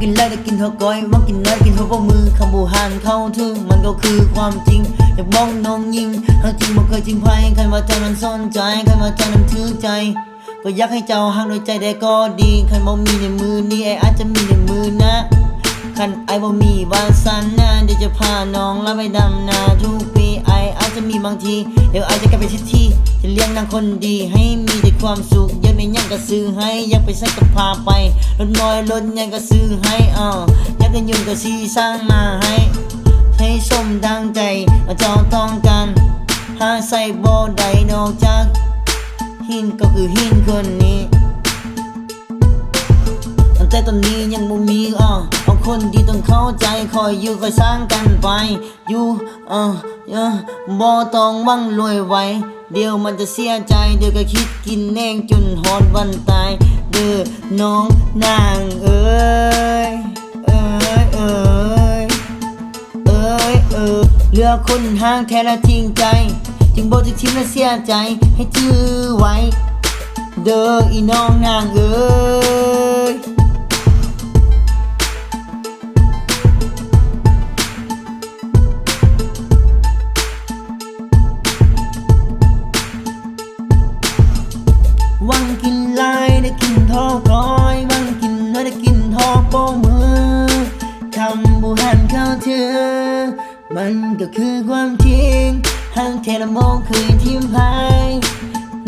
กินแล้วได้กินเท่าก้อยว่างกินน้อยกินเท่าพวกมือคำบูหันเข้าถึงมันก็คือความจริงอย่ากบอกน้องยิงหากจริงบ่เคยจริงไพ่ใครว่าเจ้านั้นสนใจใครว่าเจ้านั้นถือใจก็อยากให้เจ้าหักโดยใจได้ก็ดีใครบ่มีในมือนี่ไออาจจะมีในมือนะคันไอบ่มีวาสนาเดี๋ยวจะพาน้องลาไปดำนาทุก จะมีบางที เดี๋ยวไอจจะกลายเป็นทิที่จะเลี้ยงนางคนดี ให้มีแต่ความสุขอยากในยังก็ซื้อให้อยากไปใส่ก็พาไปรถน้อยรถใหญ่ก็ซื้อให้อ่าอยากกันยุ่งก็ซีสร้างมาให้ให้สมดังใจเจ้าต้องการหาใส่บ่ได้นอกจาก หินก็คือหินคนนี้ตั้งแต่ตอนนี้ยังบ่มีอะเอา คนดีต้องเข้าใจคอยอยู่คอยสร้างกันไป อยู่เออเออบ่ต้องวังรวยไวเดี๋ยวมันจะเสียใจ เดี๋ยวก็คิดกินแนงจนฮอดวันตาย เด้อน้องนางเอ้ยเอ้ยเอ้ยเอ้ยเออเหลือคนห่างแท้และทิ้งใจ จึงบ่จะทิ้งและเสียใจให้จื้อไว้ เด้ออีน้องนางเอ้ย มันก็คือความจริงห่างเทละโมงเคยทิมพาย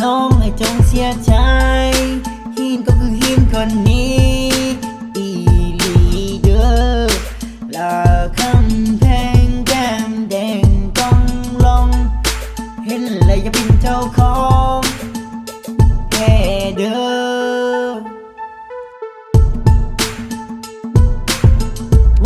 น้องให้จงเสียใจหินก็คือหินคนนี้อีลีเดอร์ลาคำแพงแก้มแดงต้องลองเห็นเลยจะเป็นเจ้าของ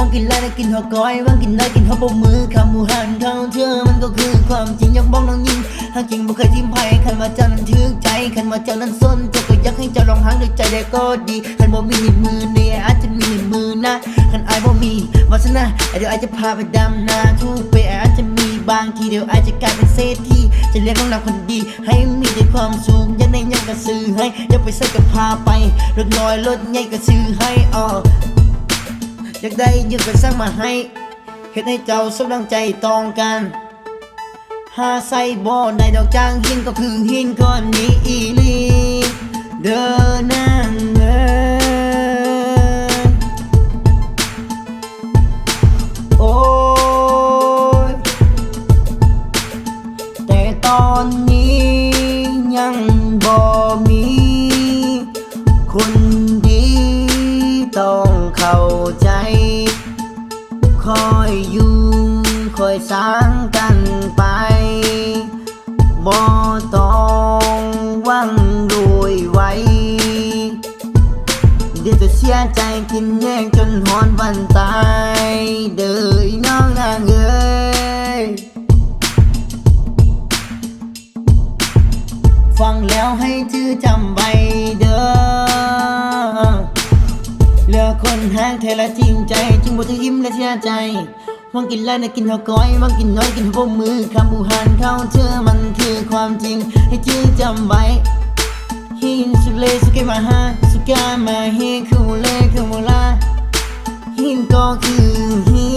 วังกินแล้วได้กินหัวก้อยวังกินได้กินหัวปมมือคำหมูหันเข้าเธอมันก็คือความจริงอยากบอกน้องยิงหากจริงบ่เคยทิ้มไพ่คันว่าเจ้านั้นถือใจคันว่าเจ้านั้นสนเจ้าก็อยากให้เจ้าลองหางด้วยใจได้ก็ดีคันบ่มีในมือเนี่ยอาจจะมีในมือนะคันอายบ่มีวาสนาเดี๋ยวอายจะพาไปดำนาทุกไปอาจจะมีบางทีเดี๋ยวอายจะกลายเป็นเศรษฐีจะเลี้ยงน้องเราคนดี ให้มีแต่ความสุขยังในยังก็ซื้อให้อยากไปใส่ก็พาไปรถน้อยรถใหญ่ก็ซื้อให้อ่ออยากได้ยืนไปสร้างมาให้เฮ็ดให้เจ้าสมดังใจต้องการหาใส่บ่อ ในดอกจางหินก็คือหินก้อนนี้อีหลีเดินนั่งเอ้ยโอ้ยแต่ตอน คอยอยู่คอยสร้างกันไปบ่ต้องวังรวยไว้ เดี๋ยวจะเสียใจกินแย่งจนหอนวันตายเด้อน้องนางเอ้ยฟังแล้วให้ชื่อจำ เหลือคนหางเทละจริงใจ จึงบ่ถึงยิ้มและเสียใจวังกินแล้วนะกินเท่าก้อยวังกินน้อยกินพวกมือคำบูหานเข้าเชื่อมันคือความจริง ให้ชื่อจำไว้ หินสุเลสุเกมาฮาสุกามาเฮคูเลคูโมลาหินก็คือหิ